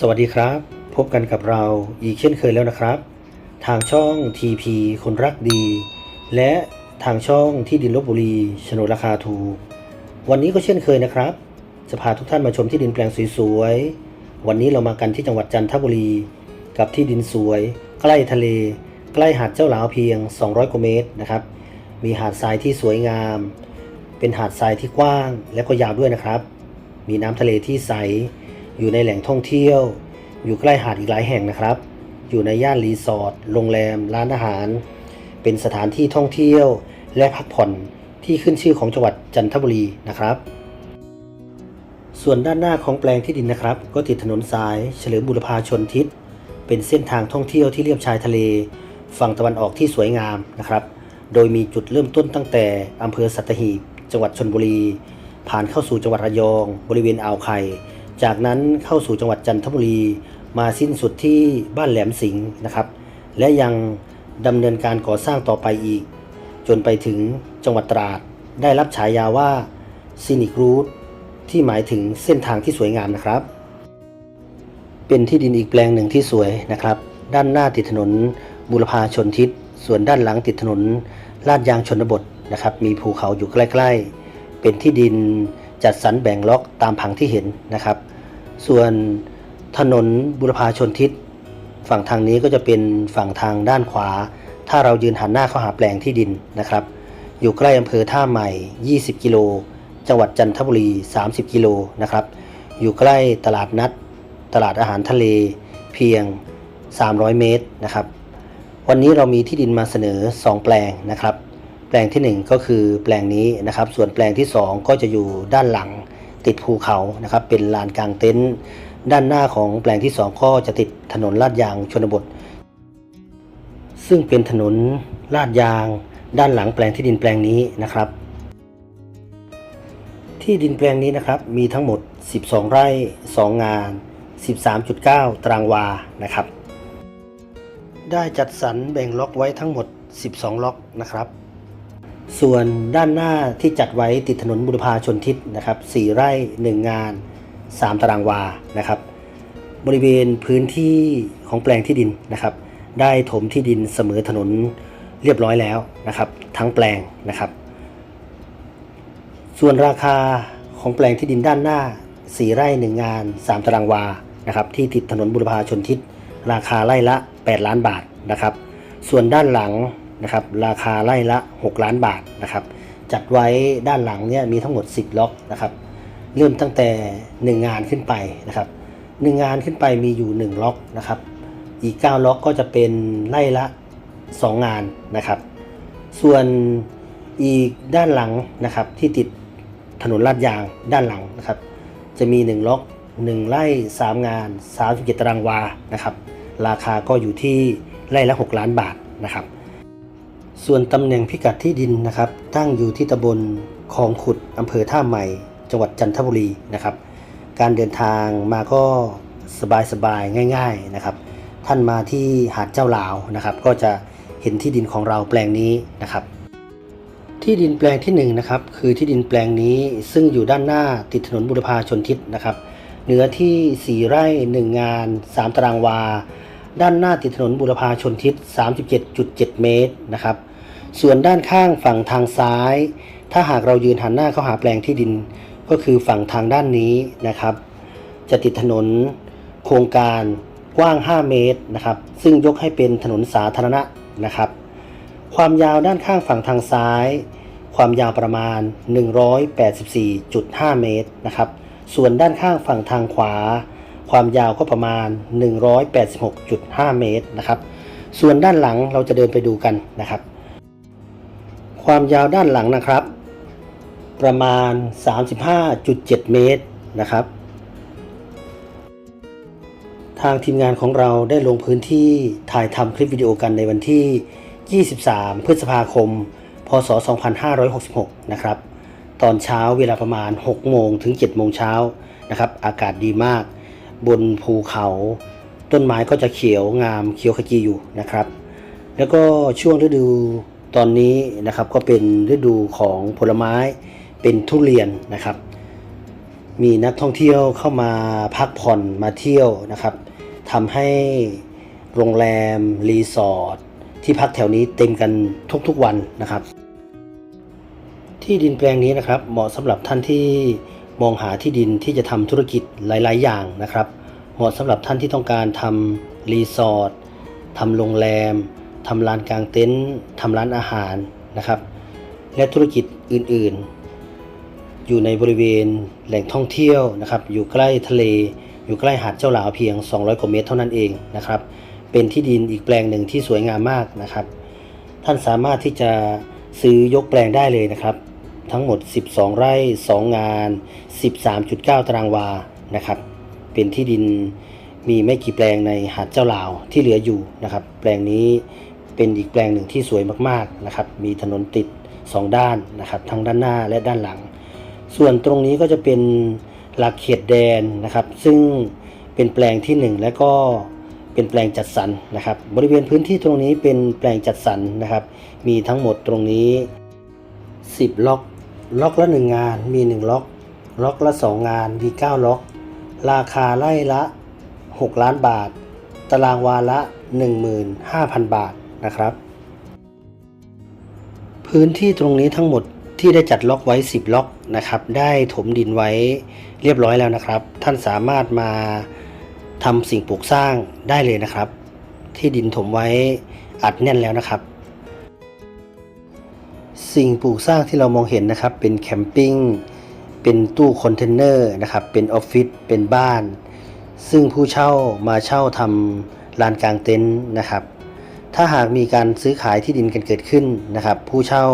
สวัสดีครับ พบกันกับเราอีกเช่นเคยแล้วนะครับ ทางช่อง TP คนรักดี และทางช่องที่ดินลบบุรีโฉนดราคาถูก วันนี้ก็เช่นเคยนะครับ จะพาทุกท่านมาชมที่ดินแปลงสวยๆ วันนี้เรามากันที่จังหวัดจันทบุรี กับที่ดินสวย ใกล้ทะเล ใกล้หาดเจ้าหลาวเพียง 200กว่าเมตรนะครับ มีหาดทรายที่สวยงาม เป็นหาดทรายที่กว้างและก็ยาวด้วยนะครับ มีน้ำทะเลที่ใส อยู่ในแหล่งท่องเที่ยว อยู่ใกล้หาดอีกหลายแห่งนะครับ อยู่ในย่านรีสอร์ทโรงแรม ร้านอาหาร เป็นสถานที่ท่องเที่ยว และพักผ่อนที่ขึ้นชื่อของจังหวัดจันทบุรีนะครับ ส่วนด้านหน้าของแปลงที่ดินนะครับ ก็ติดถนนสายเฉลิมบุรพาชนทิศ เป็นเส้นทางท่องเที่ยวที่เลียบชายทะเล ฝั่งตะวันออกที่สวยงามนะครับ โดยมีจุดเริ่มต้นตั้งแต่อำเภอสัตหีบ จังหวัดชนบุรี ผ่านเข้าสู่จังหวัดระยอง บริเวณอ่าวไข่ จากนั้นเข้าสู่จังหวัดจันทบุรี มาสิ้นสุดที่บ้านแหลมสิงห์นะครับ และยังดำเนินการก่อสร้างต่อไปอีก จนไปถึงจังหวัดตราด ได้รับฉายาว่าซินิกรูทที่หมายถึงเส้นทางที่สวยงามนะครับ เป็นที่ดินอีกแปลงหนึ่งที่สวยนะครับ ด้านหน้าติดถนนบุรพาชนทิศ ส่วนด้านหลังติดถนนลาดยางชนบทนะครับ มีภูเขาอยู่ใกล้ ๆ เป็นที่ดิน จัดสรรแบ่งล็อกตามผังที่เห็นนะครับ ส่วนถนนบุรพาชนทิศ ฝั่งทางนี้ก็จะเป็นฝั่งทางด้านขวา ถ้าเรายืนหันหน้าเข้าหาแปลงที่ดินนะครับ อยู่ใกล้อำเภอท่าใหม่ 20 กิโล จังหวัดจันทบุรี 30 กิโลนะครับ อยู่ใกล้ตลาดนัด ตลาดอาหารทะเล เพียง 300 เมตรนะครับ วันนี้เรามีที่ดินมาเสนอ 2 แปลงนะครับ แปลงทีหนึ่1 ก็คือแปลงนี้นะครับ ส่วนแปลงที่ 2 ก็จะอยู่ด้านหลังติดภูเขานะครับ เป็นลานกลางเต็นท์ด้านหน้าของแปลงที่ 2 ก็จะติดถนนลาดยางชนบท ซึ่งเป็นถนนลาดยาง ด้านหลังแปลงที่ดินแปลงนี้นะครับ ที่ดินแปลงนี้นะครับมีทั้งหมด 12 ไร่ 2 งาน 13.9 ตารางวานะครับ ได้จัดสรรแบ่งล็อกไว้ทั้งหมด 12 ล็อกนะครับ ส่วนด้านหน้าที่จัดไว้ติดถนนบุรพาชนทิศนะครับ4ไร่ 1 งาน 3 ตารางวานะครับ บริเวณพื้นที่ของแปลงที่ดินนะครับ ได้ถมที่ดินเสมอถนนเรียบร้อยแล้วนะครับ ทั้งแปลงนะครับ ส่วนราคาของแปลงที่ดินด้านหน้า 4 ไร่ 1 งาน 3 ตารางวานะครับที่ติดถนนบุรพาชนทิศ ราคาไร่ละ 8 ล้านบาทนะครับ ส่วนด้านหลัง นะครับราคาไร่ละ 6 ล้านบาทนะครับจัดไว้ด้านหลังเนี่ยมีทั้งหมด 10 ล็อกนะครับเริ่มตั้งแต่ 1 งานขึ้นไปนะครับหนึ่งงานขึ้นไปมีอยู่ 1 ล็อกนะครับอีก 9 ล็อกก็จะเป็นไร่ละ 2 งานนะครับ ส่วนอีกด้านหลังนะครับที่ติดถนนลาดยางด้านหลังนะครับจะมี 1 ล็อก 1 ไร่ 3 งาน 37 ตารางวานะครับราคาก็อยู่ที่ไร่ละ 6 ล้านบาทนะครับ ส่วนตำแหน่งพิกัดที่ดินนะครับ ตั้งอยู่ที่ตำบลคลองขุดอำเภอท่าใหม่ จังหวัดจันทบุรีนะครับ การเดินทางมาก็สบายๆง่าย ๆนะครับ ท่านมาที่หาดเจ้าลาวนะครับ ก็จะเห็นที่ดินของเราแปลงนี้นะครับ ที่ดินแปลงที่1นงนะครับคือที่ดินแปลงนี้ซึ่งอยู่ด้านหน้าติดถนนบุรพาชนทิศนะครับเนื้อที่ 4 ไร่ 1 งาน 3 ตารางวา ด้านหน้าติดถนนบุรพาชนทิศ 37.7 เมตรนะครับ ส่วนด้านข้างฝั่งทางซ้าย ถ้าหากเรายืนหันหน้าเข้าหาแปลงที่ดิน ก็คือฝั่งทางด้านนี้นะครับ จะติดถนนโครงการกว้าง 5 เมตรนะครับ ซึ่งยกให้เป็นถนนสาธารณะนะครับ ความยาวด้านข้างฝั่งทางซ้าย ความยาวประมาณ 184.5 เมตรนะครับ ส่วนด้านข้างฝั่งทางขวา ความยาวก็ประมาณ 186.5 เมตรนะครับ ส่วนด้านหลังเราจะเดินไปดูกันนะครับ ความยาวด้านหลังนะครับ ประมาณ 35.7 เมตรนะครับ ทางทีมงานของเราได้ลงพื้นที่ถ่ายทำคลิปวิดีโอกันในวันที่ 23 พฤษภาคม พศ 2566 นะครับ ตอนเช้าเวลาประมาณ 6 โมงถึง 7 โมงเช้านะครับ อากาศดีมาก บนภูเขา ต้นไม้ก็จะเขียวงามเขียวขจีอยู่นะครับ แล้วก็ช่วงฤดูตอนนี้นะครับก็เป็นฤดูของผลไม้เป็นทุเรียนนะครับ มีนักท่องเที่ยวเข้ามาพักผ่อนมาเที่ยวนะครับทำให้โรงแรมรีสอร์ทที่พักแถวนี้เต็มกันทุกๆวันนะครับ ที่ดินแปลงนี้นะครับเหมาะสำหรับท่านที่ มองหาที่ดินที่จะทำธุรกิจหลาย ๆ อย่างนะครับ เหมาะสำหรับท่านที่ต้องการทำรีสอร์ททำโรงแรมทำลานกลางเต็นท์ทำร้านอาหารนะครับ และธุรกิจอื่น ๆ อยู่ในบริเวณแหล่งท่องเที่ยวนะครับ อยู่ใกล้ทะเล อยู่ใกล้หาดเจ้าหลาวเพียง 200 กว่าเมตรเท่านั้นเองนะครับ เป็นที่ดินอีกแปลงหนึ่งที่สวยงามมากนะครับ ท่านสามารถที่จะซื้อยกแปลงได้เลยนะครับ ทั้งหมด 12 ไร่ 2 งาน 13.9 ตารางวานะครับ เป็นที่ดินมีไม่กี่แปลงในหาดเจ้าลาวที่เหลืออยู่นะครับ แปลงนี้เป็นอีกแปลงหนึ่งที่สวยมากๆนะครับ มีถนนติด 2 ด้านนะครับ ทั้งด้านหน้าและด้านหลัง ส่วนตรงนี้ก็จะเป็นหลักเขตแดนนะครับ ซึ่งเป็นแปลงที่ 1 และก็เป็นแปลงจัดสรรนะครับ บริเวณพื้นที่ตรงนี้เป็นแปลงจัดสรรนะครับ มีทั้งหมดตรงนี้ 10 ล็อก ล็อกละ 1 งานมี 1 ล็อก ล็อกละ 2 งานมี 9 ล็อก ราคาไร่ละ 6 ล้านบาท ตารางวาละ 15,000 บาทนะครับ พื้นที่ตรงนี้ทั้งหมดที่ได้จัดล็อกไว้ 10 ล็อกนะครับ ได้ถมดินไว้เรียบร้อยแล้วนะครับ ท่านสามารถมาทำสิ่งปลูกสร้างได้เลยนะครับ ที่ดินถมไว้อัดแน่นแล้วนะครับ สิ่งปลูกสร้างที่เรามองเห็นนะครับ เป็นแคมปิ้ง เป็นตู้คอนเทนเนอร์นะครับ เป็นออฟฟิศ เป็นบ้าน ซึ่งผู้เช่ามาเช่าทำลานกลางเต็นท์นะครับ ถ้าหากมีการซื้อขายที่ดินกันเกิดขึ้นนะครับ ผู้เช่า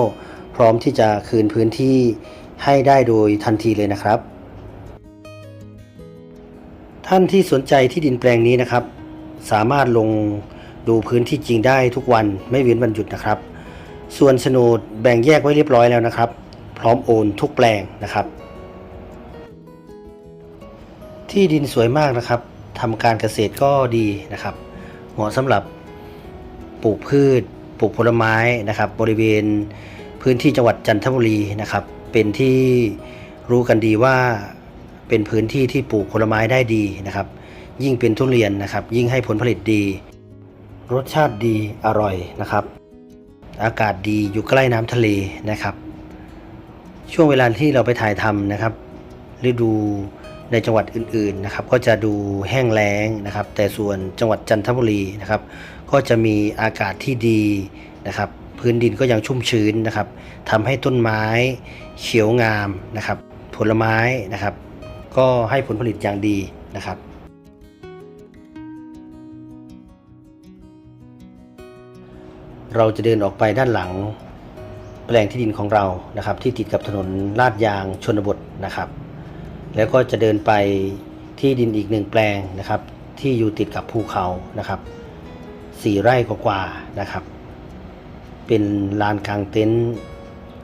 พร้อมที่จะคืนพื้นที่ให้ได้โดยทันทีเลยนะครับ ท่านที่สนใจที่ดินแปลงนี้นะครับ สามารถลงดูพื้นที่จริงได้ทุกวันไม่เว้นวันหยุดนะครับ ส่วนโฉนดแบ่งแยกไว้เรียบร้อยแล้วนะครับ พร้อมโอนทุกแปลงนะครับ ที่ดินสวยมากนะครับทำการเกษตรก็ดีนะครับ เหมาะสำหรับปลูกพืช ปลูกผลไม้นะครับ บริเวณพื้นที่จังหวัดจันทบุรีนะครับ เป็นที่รู้กันดีว่าเป็นพื้นที่ที่ปลูกผลไม้ได้ดีนะครับ ยิ่งเป็นทุเรียนนะครับ ยิ่งให้ผลผลิตดี รสชาติดีอร่อยนะครับ อากาศดีอยู่ใกล้น้ำทะเลนะครับ ช่วงเวลาที่เราไปถ่ายทำนะครับ ฤดูในจังหวัดอื่นๆนะครับ ก็จะดูแห้งแล้งนะครับ แต่ส่วนจังหวัดจันทบุรีนะครับ ก็จะมีอากาศที่ดีนะครับ พื้นดินก็ยังชุ่มชื้นนะครับทำให้ต้นไม้เขียวงามนะครับ ผลไม้นะครับ ก็ให้ผลผลิตอย่างดีนะครับ เราจะเดินออกไปด้านหลังแปลงที่ดินของเรานะครับ ที่ติดกับถนนลาดยางชนบทนะครับ แล้วก็จะเดินไปที่ดินอีกหนึ่งแปลงนะครับ ที่อยู่ติดกับภูเขานะครับสี่ไร่กว่าๆนะครับ เป็นลานกลางเต็นท์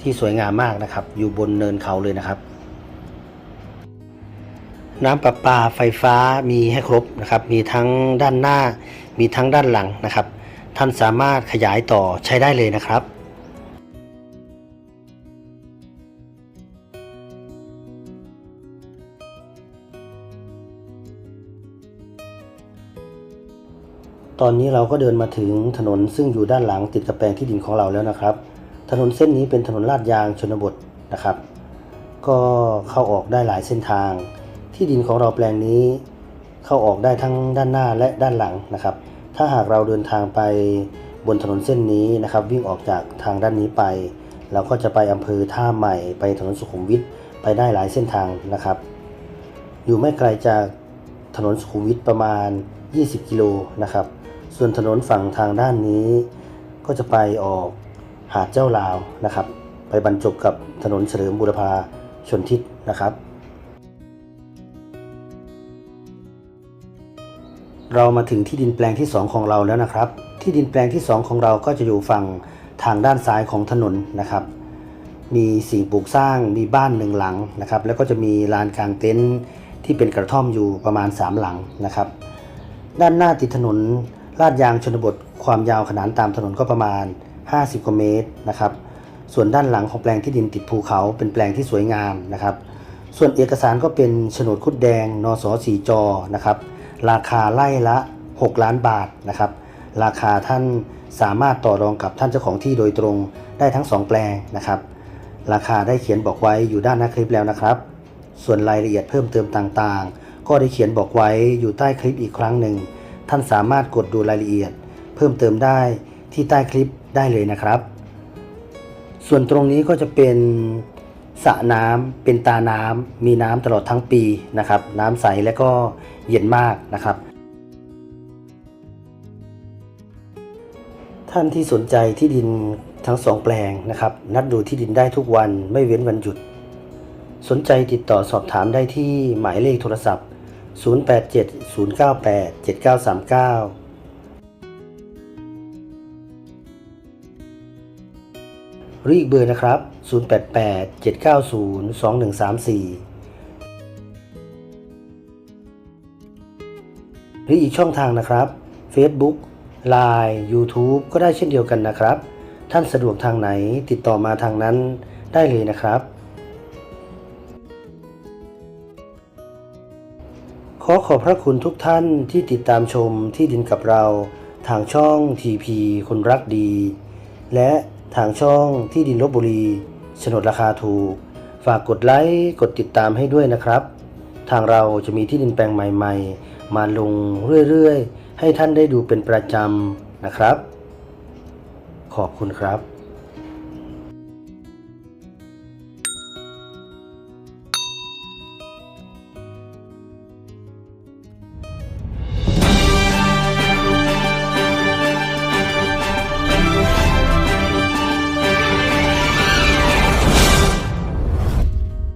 ที่สวยงามมากนะครับ อยู่บนเนินเขาเลยนะครับ น้ำประปาไฟฟ้ามีให้ครบนะครับ มีทั้งด้านหน้า มีทั้งด้านหลังนะครับ ท่านสามารถขยายต่อใช้ได้เลยนะครับ ตอนนี้เราก็เดินมาถึงถนนซึ่งอยู่ด้านหลังติดกับแปลงที่ดินของเราแล้วนะครับ ถนนเส้นนี้เป็นถนนลาดยางชนบทนะครับ ก็เข้าออกได้หลายเส้นทาง ที่ดินของเราแปลงนี้ เข้าออกได้ทั้งด้านหน้าและด้านหลังนะครับ ถ้าหากเราเดินทางไปบนถนนเส้นนี้นะครับ วิ่งออกจากทางด้านนี้ไป เราก็จะไปอำเภอท่าใหม่ ไปถนนสุขุมวิทไปได้หลายเส้นทางนะครับ อยู่ไม่ไกลจากถนนสุขุมวิทประมาณ 20 กิโลนะครับ ส่วนถนนฝั่งทางด้านนี้ ก็จะไปออกหาดเจ้าลาวนะครับ ไปบรรจบกับถนนเฉลิมบุรพาชนทิศนะครับ เรามาถึงที่ดินแปลงที่ 2 ของเราแล้วนะครับ ที่ดินแปลงที่ 2 ของเราก็จะอยู่ฝั่งทางด้านซ้ายของถนนนะครับ มีสิ่งปลูกสร้างมีบ้านหนึ่งหลังนะครับ แล้วก็จะมีลานกลางเต็นท์ที่เป็นกระท่อมอยู่ประมาณ 3 หลังนะครับ ด้านหน้าติดถนนลาดยางชนบทความยาวขนานตามถนนก็ประมาณ 50กว่าเมตรนะครับ ส่วนด้านหลังของแปลงที่ดินติดภูเขาเป็นแปลงที่สวยงามนะครับ ส่วนเอกสารก็เป็นโฉนดคุดแดง นสสีจอนะครับ ราคาไล่ละ 6 ล้านบาทนะครับ ราคาท่านสามารถต่อรองกับท่านเจ้าของที่โดยตรงได้ทั้ง 2 แปลงนะครับ ราคาได้เขียนบอกไว้อยู่ด้านหน้าคลิปแล้วนะครับ ส่วนรายละเอียดเพิ่มเติมต่างๆ ก็ได้เขียนบอกไว้อยู่ใต้คลิปอีกครั้งหนึ่ง ท่านสามารถกดดูรายละเอียด เพิ่มเติมได้ที่ใต้คลิปได้เลยนะครับ ส่วนตรงนี้ก็จะเป็น สระน้ำเป็นตาน้ำมีน้ำตลอดทั้งปีนะครับ น้ำใสและก็เย็นมากนะครับ ท่านที่สนใจที่ดินทั้งสองแปลงนะครับ นัดดูที่ดินได้ทุกวันไม่เว้นวันหยุด สนใจติดต่อสอบถามได้ที่หมายเลขโทรศัพท์ 0870987939 รืออีกเบอร์นะครับ 0887902134 หรืออีกช่องทางนะครับ Facebook Line YouTube ก็ได้เช่นเดียวกันนะครับ ท่านสะดวกทางไหนติดต่อมาทางนั้นได้เลยนะครับ ขอขอบพระคุณทุกท่านที่ติดตามชมที่ดินกับเรา ทางช่อง TP คนรักดี และ ทางช่องที่ดินลบบุรีโฉนดราคาถูก ฝากกดไลค์กดติดตามให้ด้วยนะครับ ทางเราจะมีที่ดินแปลงใหม่ ๆ มาลงเรื่อยๆ ให้ท่านได้ดูเป็นประจำนะครับ ขอบคุณครับ